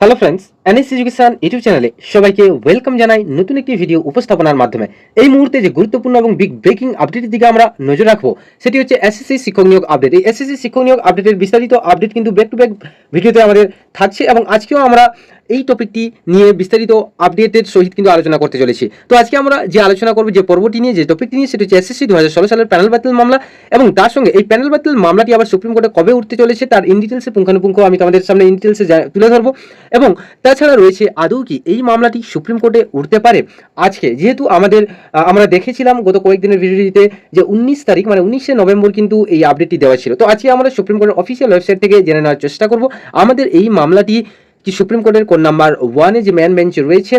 Hello friends NS education YouTube চ্যানেলে সবাইকে welcome জানাই নতুন একটি ভিডিও উপস্থাপনার মাধ্যমে। এই মুহূর্তে যে গুরুত্বপূর্ণ এবং বিগ ব্রেকিং আপডেটের দিকে আমরা নজর রাখব, সেটি হচ্ছে এসএসসি শিক্ষক নিয়োগ আপডেট এই এসএসসি শিক্ষক নিয়োগ আপডেটের বিস্তারিত আপডেট কিন্তু ব্যাক টু ব্যাক ভিডিওতে আমাদের থাকছে এবং আজকেও আমরা এই টপিকটি নিয়ে বিস্তারিত আপডেটের সহিত কিন্তু আলোচনা করতে চলেছি। তো আজকে আমরা যে আলোচনা করব, যে পর্বটি নিয়ে, যে টপিকটি নিয়ে, সেটি হচ্ছে এসএসসি দু হাজার ষোলো সালের প্যানেল বাতিল মামলা এবং তার সঙ্গে এই প্যানেল বাতিল মামলাটি আবার সুপ্রিম কোর্টে কবে উঠতে চলেছে, তার ইন ডিটেলসে পুঙ্খানুপুঙ্খ আমি তোমাদের সামনে ইন ডিটেলসে তুলে ধরবো এবং তাছাড়া রয়েছে আদৌ কি এই মামলাটি সুপ্রিম কোর্টে উঠতে পারে? আজকে যেহেতু আমাদের আমরা দেখেছিলাম গত কয়েকদিনের ভিডিওটিতে যে উনিশ তারিখ মানে উনিশে নভেম্বর কিন্তু এই আপডেটটি দেওয়া ছিল। তো আজকে আমরা সুপ্রিম কোর্টের অফিসিয়াল ওয়েবসাইট থেকে জেনে নেওয়ার চেষ্টা করব। আমাদের এই মামলাটি কি সুপ্রিম কোর্টের কোন নাম্বার ওয়ানে যে ম্যান বেঞ্চ রয়েছে,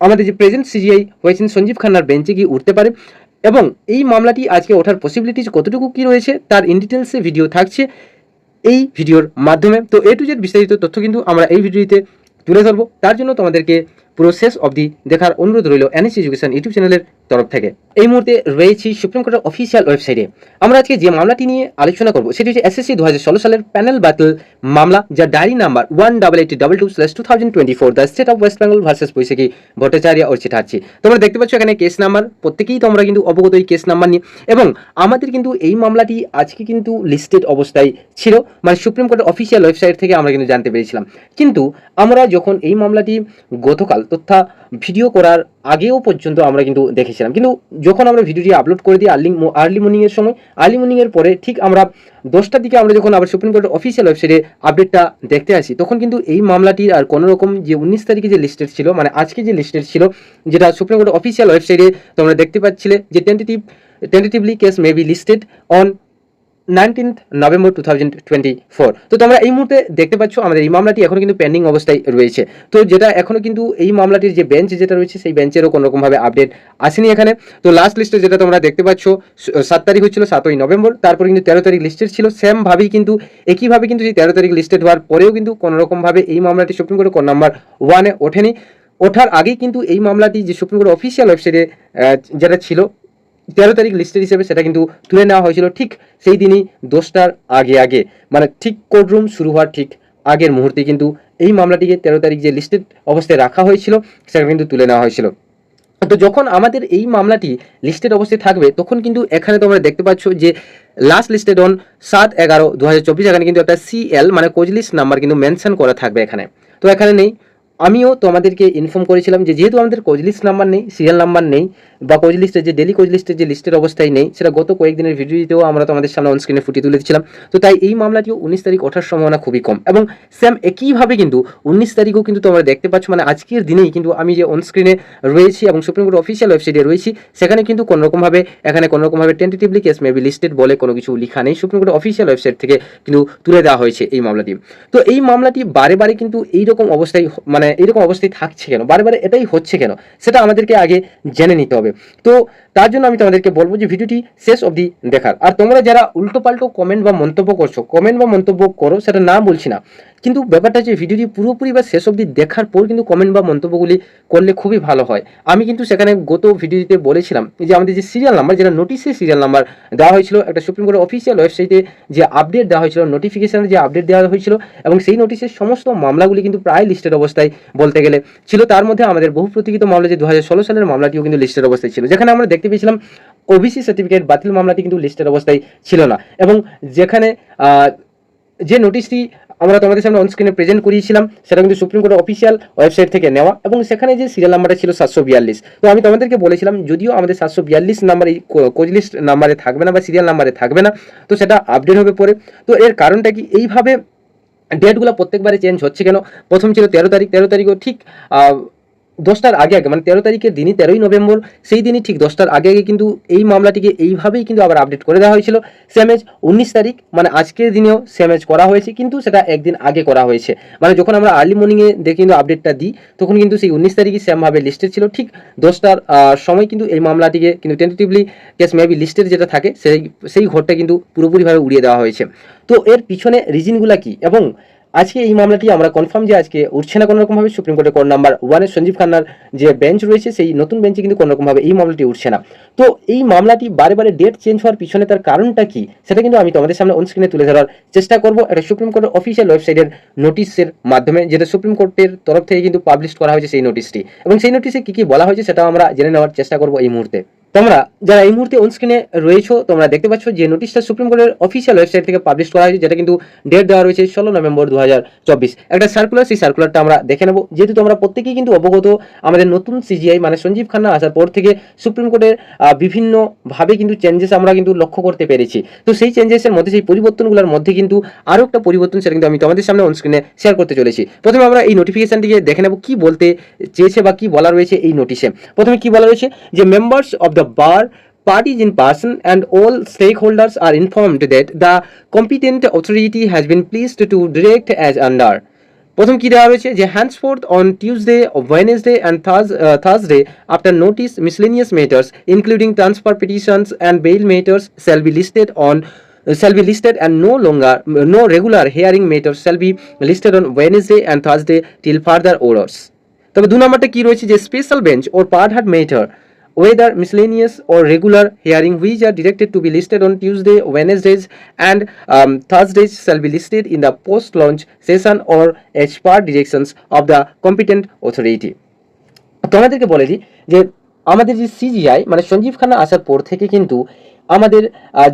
আমাদের যে প্রেজেন্ট সিজিআই হয়েছেন সঞ্জীব খান্নার বেঞ্চে কি উঠতে পারে? এবং এই মামলাটি আজকে ওঠার পসিবিলিটিস কতটুকু কি রয়েছে? তার ইন ডিটেলসে ভিডিও থাকছে এই ভিডিওর মাধ্যমে। তো এ টু জেড বিস্তারিত তথ্য কিন্তু আমরা এই ভিডিওতে তুলে ধরবো। তার জন্য তোমাদেরকে পুরো শেষ অবধি দেখার অনুরোধ রইল এনএস এডুকেশন ইউটিউব চ্যানেলের তরফ থেকে। এই মুহূর্তে রয়েছি সুপ্রিম কোর্টের অফিসিয়াল ওয়েবসাইটে আমরা আজকে যে মামলাটি নিয়ে আলোচনা করব, সেটি হচ্ছে এসএসসি দু হাজার ষোলো সালের প্যানেল বাতিল মামলা যা diary number one double eight double two slash two thousand twenty four the state of West Bengal versus Baishakhi Bhattacharya Archit হাচ্ছি তোমরা দেখতে পাচ্ছ এখানে কেস নাম্বার প্রত্যেকেই তোমরা কিন্তু অবগত এই কেস নাম্বার নিয়ে। এবং আমাদের কিন্তু এই মামলাটি আজকে কিন্তু লিস্টেড অবস্থায় ছিল মানে সুপ্রিম কোর্টের অফিসিয়াল ওয়েবসাইট থেকে আমরা কিন্তু জানতে পেরেছিলাম। কিন্তু আমরা যখন এই মামলাটি গতকাল তথা ভিডিও করার আগেও পর্যন্ত আমরা কিন্তু দেখেছিলাম। কিন্তু যখন আমরা ভিডিওটি আপলোড করে দিই আর্লি আর্লি মর্নিংয়ের সময় আর্লি মর্নিংয়ের পরে ঠিক আমরা দশটার দিকে আমরা যখন আবার সুপ্রিম কোর্টের অফিসিয়াল ওয়েবসাইটে আপডেটটা দেখতে আসি, তখন কিন্তু এই মামলাটির আর কোনো রকম যে উনিশ তারিখে যে লিস্টেড ছিল মানে আজকে যে লিস্টেড ছিল, যেটা সুপ্রিম কোর্টের অফিসিয়াল ওয়েবসাইটে তোমরা দেখতে পাচ্ছিলে যে tentative tentatively case may be listed on nineteenth November two thousand twenty four. তো তোমরা এই মুহূর্তে দেখতে পাচ্ছ, আমাদের এই মামলাটি এখনও কিন্তু পেন্ডিং অবস্থায় রয়েছে। তো যেটা এখনও কিন্তু এই মামলাটির যে বেঞ্চ যেটা রয়েছে, সেই বেঞ্চেরও কোনো রকমভাবে আপডেট আসেনি এখানে। তো লাস্ট লিস্টে যেটা তোমরা দেখতে পাচ্ছ সাত তারিখ হচ্ছিল সাতই নভেম্বর, তারপর কিন্তু তেরো তারিখ লিস্টেড ছিল। সেমভাবেই কিন্তু, একইভাবে কিন্তু সেই তেরো তারিখ লিস্টেড হওয়ার পরেও কিন্তু কোনো রকমভাবে এই মামলাটি সুপ্রিম কোর্টের কোন নাম্বার ওয়ানে ওঠেনি। ওঠার আগেই কিন্তু এই মামলাটি যে সুপ্রিম কোর্ট অফিসিয়াল ওয়েবসাইটে যেটা ছিল তেরো তারিখ লিস্টেড হিসেবে সেটা কিন্তু তুলে নেওয়া হয়েছিল ঠিক সেই দিনই দশটার আগে আগে। মানে ঠিক কোর্টরুম শুরু হওয়ার ঠিক আগের মুহূর্তে কিন্তু এই মামলাটিকে তেরো তারিখ যে লিস্টেড অবস্থায় রাখা হয়েছিল, সেটা কিন্তু তুলে নেওয়া হয়েছিল। তো যখন আমাদের এই মামলাটি লিস্টেড অবস্থায় থাকবে, তখন কিন্তু এখানে তোমরা দেখতে পাচ্ছ যে লাস্ট লিস্টেড অন সাত এগারো দু হাজার চব্বিশ, এখানে কিন্তু একটা সিএল মানে কোজ লিস্ট নাম্বার কিন্তু মেনশন করা থাকবে এখানে। তো এখানে নেই। আমিও তোমাদেরকে ইনফর্ম করেছিলাম যে যেহেতু আমাদের কোজ লিস্ট নাম্বার নেই সিরিয়াল নাম্বার নেই, বা লিস্টের যে ডেলি কোজ লিস্টের যে লিস্টের অবস্থায় নেই, সেটা গত কয়েকদিনের ভিডিওতেও আমরা তোমাদের সামনে অন স্ক্রিনে ফুটিয়ে তুলে দিচ্ছিলাম তো তাই এই মামলাটিও উনিশ তারিখ ওঠার সম্ভাবনা খুবই কম। এবং সেম একইভাবে কিন্তু উনিশ তারিখও কিন্তু তোমরা দেখতে পাচ্ছ মানে আজকের দিনেই কিন্তু আমি যে অনস্ক্রিনে রয়েছি এবং সুপ্রিম কোর্ট অফিসিয়াল ওয়েবসাইটে রয়েছি, সেখানে কিন্তু কোনো রকমভাবে এখানে কোনো রকমভাবে টেন্টেটিভলি কেস মেবি লিস্টেড বলে কোনো কিছু লেখা নেই সুপ্রিম কোর্ট অফিসিয়াল ওয়েবসাইট থেকে কিন্তু তুলে দেওয়া হয়েছে এই মামলাটি। তো এই মামলাটি বারে বারে কিন্তু এইরকম অবস্থায় হ- মানে এরকম অবস্থায় থাকছে কেন? বারে বারে এটাই হচ্ছে কেন? সেটা আমাদেরকে আগে জেনে নিতে হবে। তো তার জন্য আমি তোমাদেরকে বলব যে ভিডিওটি শেষ অবধি দেখার। আর তোমরা যারা উল্টো পাল্টো কমেন্ট বা মন্তব্য করছ কমেন্ট বা মন্তব্য করো সেটা না বলছি না। কিন্তু ব্যাপারটা হচ্ছে ভিডিওটি পুরোপুরি বা শেষ অবধি দেখার পর কিন্তু কমেন্ট বা মন্তব্যগুলি করলে খুবই ভালো হয়। আমি কিন্তু সেখানে গত ভিডিওতে বলেছিলাম যে, আমাদের যে সিরিয়াল নাম্বার যেটা নোটিসের সিরিয়াল নাম্বার দেওয়া হয়েছিল, একটা সুপ্রিম কোর্টের অফিসিয়াল ওয়েবসাইটে যে আপডেট দেওয়া হয়েছিল নোটিফিকেশনের যে আপডেট দেওয়া হয়েছিল, এবং সেই নোটিশের সমস্ত মামলাগুলি কিন্তু প্রায় লিস্টেড অবস্থায় বলতে গেলে ছিল। তার মধ্যে আমাদের বহু প্রতীক্ষিত মামলা যে দু হাজার ষোলো সালের মামলাটিও কিন্তু লিস্টেড অবস্থায় ছিল। যেখানে আমরা দেখতে পেয়েছিলাম ওবিসি সার্টিফিকেট বাতিল মামলাটি কিন্তু লিস্টেড অবস্থায় ছিল না। এবং যেখানে যে নোটিশটি আমরা তোমাদের সামনে অনস্ক্রিনে প্রেজেন্ট করিয়েছিলাম, সেটা কিন্তু সুপ্রিম কোর্টের অফিসিয়াল ওয়েবসাইট থেকে নেওয়া এবং সেখানে যে সিরিয়াল নাম্বারটা ছিল সাতশো বিয়াল্লিশ। তো আমি তোমাদেরকে বলেছিলাম, যদিও আমাদের সাতশো বিয়াল্লিশ নাম্বার এই কোচ লিস্ট নাম্বারে থাকবে না বা সিরিয়াল নাম্বারে থাকবে না, তো সেটা আপডেট হবে পরে। তো এর কারণটা কি? এইভাবে ডেটগুলো প্রত্যেকবারে চেঞ্জ হচ্ছে কেন? প্রথম ছিল তেরো তারিখ, তেরো তারিখও ঠিক দশটার আগে আগে মানে তেরো তারিখের দিনই, তেরোই নভেম্বর, সেই দিনই ঠিক দশটার আগে আগে কিন্তু এই মামলাটিকে এইভাবেই কিন্তু আবার আপডেট করে দেওয়া হয়েছিল। সেমেজ উনিশ তারিখ মানে আজকের দিনেও সেমেজ করা হয়েছে, কিন্তু সেটা একদিন আগে করা হয়েছে। মানে যখন আমরা আর্লি মর্নিংয়ে দেখে কিন্তু আপডেটটা দিই, তখন কিন্তু সেই উনিশ তারিখই সেমভাবে লিস্টেড ছিল। ঠিক দশটার সময় কিন্তু এই মামলাটিকে কিন্তু টেন্টেটিভলি কেস মেবি লিস্টেড যেটা থাকে, সেই সেই ঘরটা কিন্তু পুরোপুরিভাবে উড়িয়ে দেওয়া হয়েছে। তো এর পিছনে রিজনগুলা কি? এবং আজকে এই মামলাটি আমরা কনফার্ম যে আজকে উঠছে না কোনো রকমভাবে সুপ্রিম কোর্টের কোর্ট নাম্বার ওয়ানের সঞ্জীব খান্নার যে বেঞ্চ রয়েছে, সেই নতুন বেঞ্চে কিন্তু কোনো রকমভাবে এই মামলাটি উঠছে না। তো এই মামলাটি বারে বারে ডেট চেঞ্জ হওয়ার পিছনে তার কারণটা কি? সেটা কিন্তু আমি তোমাদের সামনে অনস্ক্রিনে তুলে ধরার চেষ্টা করব। এটা সুপ্রিম কোর্টের অফিসিয়াল ওয়েবসাইটের নোটিশের মাধ্যমে, যেটা সুপ্রিম কোর্টের তরফ থেকে কিন্তু পাবলিশ করা হয়েছে সেই নোটিশটি এবং সেই নোটিশে কি কি বলা হয়েছে সেটা আমরা জেনে নেওয়ার চেষ্টা করব এই মুহূর্তে। তোমরা যারা এই মুহূর্তে অনস্ক্রিনে রয়েছো, তোমরা দেখতে পাচ্ছ যে নোটিশটা সুপ্রিম কোর্টের অফিসিয়াল ওয়েবসাইট থেকে পাবলিশ করা হয়েছে, যেটা কিন্তু ডেট দেওয়া রয়েছে ষোলো নভেম্বর দু হাজার চব্বিশ। একটা সার্কুলার সেই সার্কুলারটা আমরা দেখে নেব। যেহেতু তোমরা প্রত্যেকেই কিন্তু অবগত, আমাদের নতুন সিজিআই মানে সঞ্জীব খান্না আসার পর থেকে সুপ্রিম কোর্টের বিভিন্নভাবে কিন্তু চেঞ্জেস আমরা কিন্তু লক্ষ্য করতে পেরেছি। তো সেই চেঞ্জেসের মধ্যে, সেই পরিবর্তনগুলোর মধ্যে কিন্তু আরও একটা পরিবর্তন, সেটা কিন্তু আমি তোমাদের সামনে অনস্ক্রিনে শেয়ার করতে চলেছি। প্রথমে আমরা এই নোটিফিকেশনটিকে দেখে নেব, কি বলতে চেয়েছে বা কি বলা রয়েছে এই নোটিশে প্রথমে কি বলা রয়েছে? যে members of the bar parties in person and all stakeholders are informed that the competent authority has been pleased to direct as under প্রথম কি দেওয়া রয়েছে যে henceforth on Tuesday Wednesday and Thursday after notice miscellaneous matters including transfer petitions and bail matters shall be listed on shall be listed and no longer no regular hearing matters shall be listed on Wednesday and Thursday till further orders তবে দু নম্বরটা কি রয়েছে যে special bench or part heard matter whether miscellaneous or regular hearing which are directed to be listed on Tuesday, Wednesdays, and um, Thursdays shall be listed in the post-launch session or as per directions of the competent authority. তোমাদেরকে বলে দিই যে আমাদের যে CGI মানে সঞ্জীব খান্না আসার পর থেকে কিন্তু আমাদের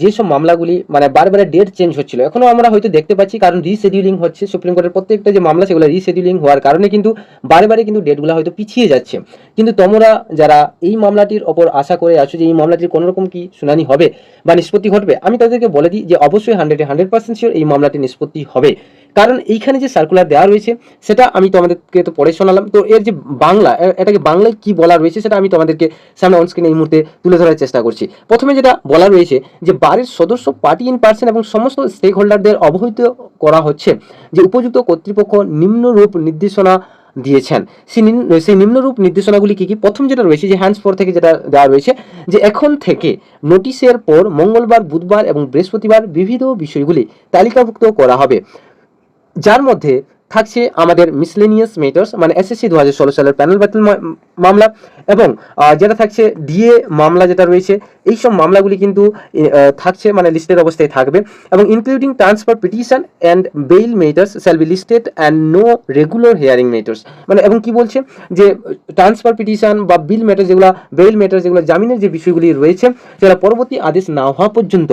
যেসব মামলাগুলি মানে বারবার ডেট চেঞ্জ হচ্ছিল, এখনও আমরা হয়তো দেখতে পাচ্ছি, কারণ রিশেডিউলিং হচ্ছে সুপ্রিম কোর্টের প্রত্যেকটা যে মামলা, সেগুলো রিশেডিউলিং হওয়ার কারণে কিন্তু বারে কিন্তু ডেটগুলো হয়তো পিছিয়ে যাচ্ছে। কিন্তু তোমরা যারা এই মামলাটির ওপর আশা করে আছো যে এই মামলাটির কোনোরকম কি শুনানি হবে বা নিষ্পত্তি ঘটবে, আমি তাদেরকে বলে দিই যে অবশ্যই হান্ড্রেডে হান্ড্রেড পার্সেন্ট শিওর এই মামলাটি নিষ্পত্তি হবে। কারণ এইখানে যে সার্কুলার দেওয়া রয়েছে, সেটা আমি তোমাদেরকে তো পড়ে শোনালাম। তো এর যে বাংলা এটাকে বাংলায় কি বলা রয়েছে, সেটা আমি তোমাদেরকে সামনে অনস্ক্রিনে এই মুহূর্তে তুলে ধরার চেষ্টা করছি। প্রথমে যেটা বলা রয়েছে, যে বারের সদস্য পার্টি ইন পার্সন এবং সমস্ত স্টেক হোল্ডারদের অবহিত করা হচ্ছে, যে উপযুক্ত কর্তৃপক্ষ নিম্নরূপ নির্দেশনা দিয়েছেন। সেই নিম্নরূপ নির্দেশনাগুলি কি কি? প্রথম যেটা রয়েছে, যে হ্যান্ডস ফোর থেকে যেটা দেওয়া রয়েছে, যে এখন থেকে নোটিশের পর মঙ্গলবার, বুধবার এবং বৃহস্পতিবার বিবিধ বিষয়গুলি তালিকাভুক্ত করা হবে। যার মধ্যে থাকছে আমাদের মিসলেনিয়াস মেটার্স মানে এসএসসি দু হাজার ষোলো সালের প্যানেল বাতিল মামলা এবং যেটা থাকছে ডিএ মামলা যেটা রয়েছে এই সব মামলাগুলি কিন্তু থাকছে মানে লিস্টেড অবস্থায় থাকবে এবং including transfer petition and bail matters shall be listed and no regular hearing matters মানে এবং কি বলছে? যে ট্রান্সফার পিটিশন বা বিল মেটার যেগুলো বেইল মেটার যেগুলো জামিনের যে বিষয়গুলি রয়েছে সেটা পরবর্তী আদেশ না হওয়া পর্যন্ত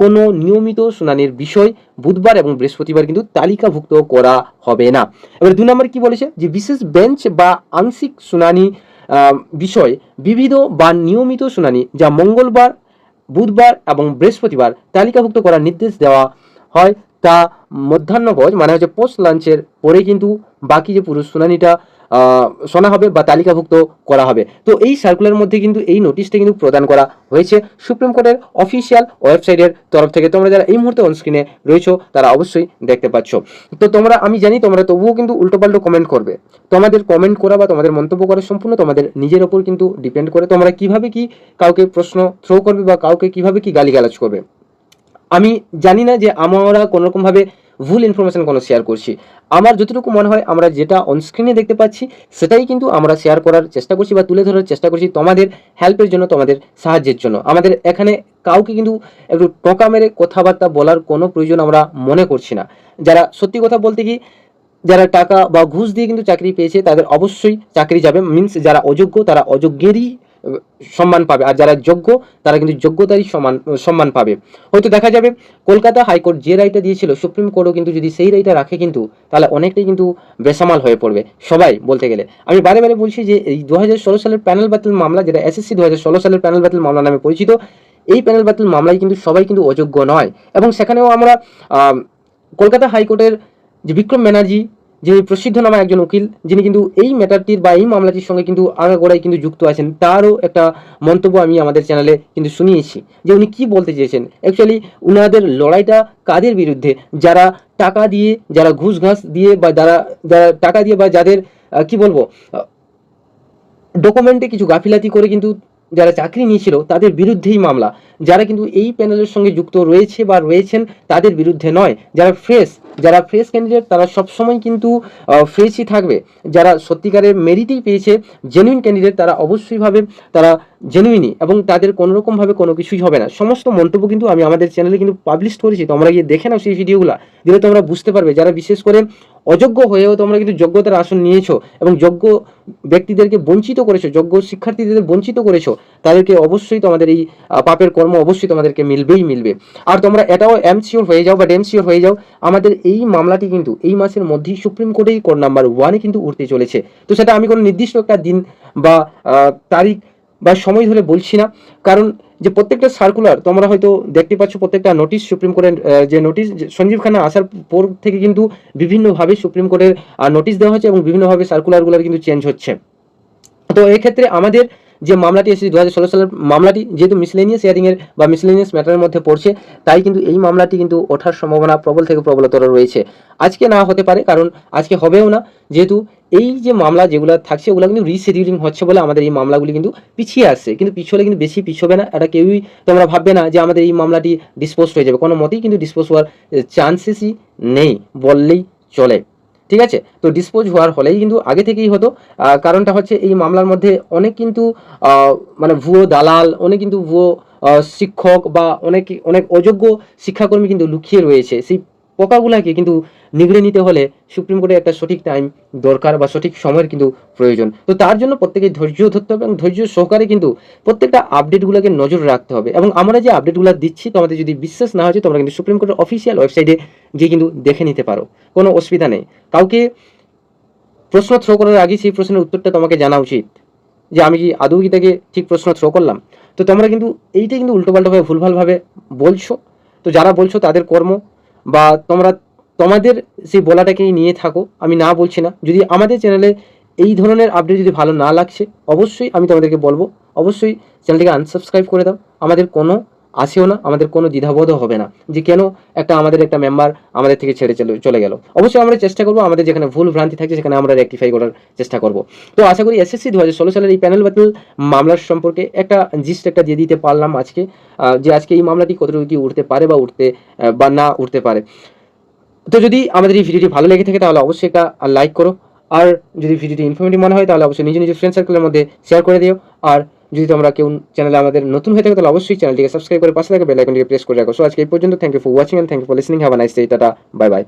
কোনো নিয়মিত শুনানির বিষয় বুধবার এবং বৃহস্পতিবার কিন্তু তালিকাভুক্ত করা হবে না। এবার দুই নম্বর কি বলেছে? যে বিশেষ বেঞ্চ বা আংশিক শুনানি বিষয় বিবিধ বা নিয়মিত শুনানি যা মঙ্গলবার, বুধবার এবং বৃহস্পতিবার তালিকাভুক্ত করার নির্দেশ দেওয়া হয়। তা মধ্যাহ্নভোজ মানে হচ্ছে পোস্ট লাঞ্চের পরে কিন্তু বাকি যে পুরো শুনানিটা শোনা হবে বা তালিকাভুক্ত করা হবে। তো এই সার্কুলার মধ্যে কিন্তু এই নোটিশটা কিন্তু প্রদান করা হয়েছে সুপ্রিম কোর্টের অফিসিয়াল ওয়েবসাইটের তরফ থেকে। তোমরা যারা এই মুহূর্তে অনস্ক্রিনে রয়েছো, তারা অবশ্যই দেখতে পাচ্ছ। তো তোমরা, আমি জানি তোমরা তবুও কিন্তু উল্টোপাল্টো কমেন্ট করবে। তোমাদের কমেন্ট করা বা তোমাদের মন্তব্য করা সম্পূর্ণ তোমাদের নিজের ওপর কিন্তু ডিপেন্ড করে। তোমরা কীভাবে কি কাউকে প্রশ্ন থ্রো করবে বা কাউকে কীভাবে কি গালিগালাজ করবে? আমি জানি না যে আমরা কোনোরকমভাবে ভুল ইনফরমেশান কোনো শেয়ার করছি। আমার যতটুকু মনে হয়, আমরা যেটা অনস্ক্রিনে দেখতে পাচ্ছি, সেটাই কিন্তু আমরা শেয়ার করার চেষ্টা করছি বা তুলে ধরার চেষ্টা করছি তোমাদের হেল্পের জন্য, তোমাদের সাহায্যের জন্য। আমাদের এখানে কাউকে কিন্তু একটু টোকা মেরে কথাবার্তা বলার কোনো প্রয়োজন আমরা মনে করছি না। যারা সত্যি কথা বলতে কি যারা টাকা বা ঘুষ দিয়ে কিন্তু চাকরি পেয়েছে, তাদের অবশ্যই চাকরি যাবে। মিন্স যারা অযোগ্য, তারা অযোগ্যেরই সম্মান পাবে। আর যারা যোগ্য, তারা কিন্তু যোগ্যতারই সমান, সম্মান পাবে। হয়তো দেখা যাবে, কলকাতা হাইকোর্ট যে রায়টা দিয়েছিল, সুপ্রিম কোর্টও কিন্তু যদি সেই রায়টা রাখে কিন্তু, তাহলে অনেকটাই কিন্তু বেসামাল হয়ে পড়বে। সবাই বলতে গেলে। আমি বারে বারে বলছি যে, এই দু সালের প্যানেল বাতিল মামলা, যেটা এসএসসি দু হাজার ষোলো সালের প্যানেল বাতিল মামলা নামে পরিচিত, এই প্যানেল বাতিল মামলায় কিন্তু সবাই কিন্তু অযোগ্য নয়। এবং সেখানেও আমরা কলকাতা হাইকোর্টের যে বিক্রম ব্যানার্জি যিনি প্রসিদ্ধ নামা একজন উকিল, যিনি কিন্তু এই ম্যাটারটির বা এই মামলাটির সঙ্গে কিন্তু আগাগোড়ায় কিন্তু যুক্ত আছেন, তারও একটা মন্তব্য আমি আমাদের চ্যানেলে কিন্তু শুনিয়েছি, যে উনি কি বলতে চেয়েছেন। অ্যাকচুয়ালি উনাদের লড়াইটা কাদের বিরুদ্ধে? যারা টাকা দিয়ে, যারা ঘুষ ঘাস দিয়ে বা যারা যারা টাকা দিয়ে বা যাদের কি বলব ডকুমেন্টে কিছু গাফিলাতি করে কিন্তু যারা চাকরি নিয়েছিল তাদের বিরুদ্ধেই মামলা। যারা কিন্তু এই প্যানেলের সঙ্গে যুক্ত রয়েছে বা রয়েছেন, তাদের বিরুদ্ধে নয়। যারা ফ্রেশ যারা ফ্রেশ ক্যান্ডিডেট তারা সবসময় কিন্তু ফ্রেশই থাকবে। যারা সত্যিকারের মেরিটেই পেয়েছে জেনুইন ক্যান্ডিডেট তারা অবশ্যইভাবে তারা জেনুইনই এবং তাদের কোনো রকমভাবে কোনো কিছুই হবে না। সমস্ত মন্তব্য কিন্তু আমি আমাদের চ্যানেলে কিন্তু পাবলিশ করেছি। তোমরা গিয়ে দেখে নাও সেই ভিডিওগুলো দিলে তোমরা বুঝতে পারবে। যারা বিশেষ করে অযোগ্য হয়েও তোমরা কিন্তু যোগ্যতার আসন নিয়েছো এবং যোগ্য ব্যক্তিদেরকে বঞ্চিত করেছ, যোগ্য শিক্ষার্থীদের বঞ্চিত করেছ, তাদেরকে অবশ্যই তোমাদের এই পাপের কর্ম অবশ্যই তোমাদেরকে মিলবেই মিলবে। আর তোমরা এটাও এমসিওর হয়ে যাও বা ডেমসিওর হয়ে যাও, আমাদের এই মামলাটি কিন্তু এই মাসের মধ্যেই সুপ্রিম কোর্টেই কোর্ট নাম্বার ওয়ানে কিন্তু উঠতে চলেছে। তো সেটা আমি কোনো নির্দিষ্ট একটা দিন বা তারিখ বা সময় ধরে বলছি না, কারণ যে প্রত্যেকটা সার্কুলার তোমরা হয়তো দেখতে পাচ্ছ প্রত্যেকটা নোটিশ সুপ্রিম কোর্টের যে নোটিশ সঞ্জীব খানা আসার পর থেকে কিন্তু বিভিন্নভাবে সুপ্রিম কোর্টের নোটিশ দেওয়া হচ্ছে এবং বিভিন্নভাবে সার্কুলারগুলো কিন্তু চেঞ্জ হচ্ছে। তো এক্ষেত্রে আমাদের যে মামলাটি এসেছে দু হাজার ষোলো সালের মামলাটি যেহেতু মিসলেনিয়াস হিয়ারিংয়ের বা মিসলেনিয়াস ম্যাটারের মধ্যে পড়ছে, তাই কিন্তু এই মামলাটি কিন্তু ওঠার সম্ভাবনা প্রবল থেকে প্রবলতর রয়েছে। আজকে না হতে পারে, কারণ আজকে হবেও না। যেহেতু এই যে মামলা যেগুলো থাকছে, ওগুলো কিন্তু রিশেডিউলিং হচ্ছে বলে আমাদের এই মামলাগুলি কিন্তু পিছিয়ে আসছে। কিন্তু পিছলে কিন্তু বেশি পিছবে না। এটা কেউই তোমরা ভাববে না যে আমাদের এই মামলাটি ডিসপোজ হয়ে যাবে। কোনো মতেই কিন্তু ডিসপোজ হওয়ার চান্সেসই নেই, বললেই চলে। ঠিক আছে? তো ডিসপোজ হওয়ার ফলেই কিন্তু আগে থেকেই হতো। কারণটা হচ্ছে এই মামলার মধ্যে অনেক কিন্তু মানে ভুয়ো দালাল, অনেক কিন্তু ভুয়ো শিক্ষক বা অনেক অনেক অযোগ্য শিক্ষাকর্মী কিন্তু লুকিয়ে রয়েছে। সেই পোকাগুলাকে কিন্তু নিগড়ে নিতে হলে সুপ্রিম কোর্টে একটা সঠিক টাইম দরকার বা সঠিক সময়ের কিন্তু প্রয়োজন। তো তার জন্য প্রত্যেকে ধৈর্য ধরতে হবে এবং ধৈর্য সহকারে কিন্তু প্রত্যেকটা আপডেটগুলোকে নজর রাখতে হবে এবং আমরা যে আপডেটগুলো দিচ্ছি, তোমাদের যদি বিশ্বাস না হচ্ছে তোমরা কিন্তু সুপ্রিম কোর্টের অফিসিয়াল ওয়েবসাইটে গিয়ে কিন্তু দেখে নিতে পারো। কোনো অসুবিধা নেই। কাউকে প্রশ্ন থ্রো করার আগে সেই প্রশ্নের উত্তরটা তোমাকে জানা উচিত। যে আমি কি আদৌ কি তাকে ঠিক প্রশ্ন থ্রো করলাম? তো তোমরা কিন্তু এইটাই কিন্তু উল্টোপাল্টাভাবে ভুলভালভাবে বলছো। তো যারা বলছো তাদের কর্ম বা তোমরা, তোমাদের সেই বলাটাকেই নিয়ে থাকো, আমি না বলছি না। যদি আমাদের চ্যানেলে এই ধরনের আপডেট যদি ভালো না লাগছে, অবশ্যই আমি তোমাদেরকে বলব। অবশ্যই চ্যানেলটিকে আনসাবস্ক্রাইব করে দাও। আমাদের কোনো আসেও না, আমাদের কোনো দ্বিধাবোধও হবে না যে কেন একটা আমাদের একটা মেম্বার আমাদের থেকে ছেড়ে চলে চলে গেল। অবশ্যই আমরা চেষ্টা করব, আমাদের যেখানে ভুল ভ্রান্তি থাকছে সেখানে আমরা রেকটিফাই করার চেষ্টা করব। তো আশা করি এসএসসি দু হাজার ষোলো সালের এই প্যানেল বাতিল মামলার সম্পর্কে একটা জিস্ট একটা দিয়ে দিতে পারলাম আজকে যে আজকে এই মামলাটি কতটুকু কি উঠতে পারে বা উঠতে বা না উঠতে পারে। তো যদি আমাদের এই ভিডিওটি ভালো লেগে থাকে তাহলে অবশ্যই একটা লাইক করো, আর যদি ভিডিওটি ইনফরমেটিভ মনে হয় তাহলে অবশ্যই নিজের নিজের ফ্রেন্ড সার্কেলের মধ্যে শেয়ার করে দিও, আর যদি তোমরা কেউ চ্যানেলে আমাদের নতুন হয়ে থাকে, তাহলে অবশ্যই চ্যানেলটিকে সাবস্ক্রাইব করে পাশে থাকা বেল আইকনটিকে প্রেস করে রাখো। সো আজকে এই পর্যন্ত thank you for watching and thank you for listening have a nice day tata bye bye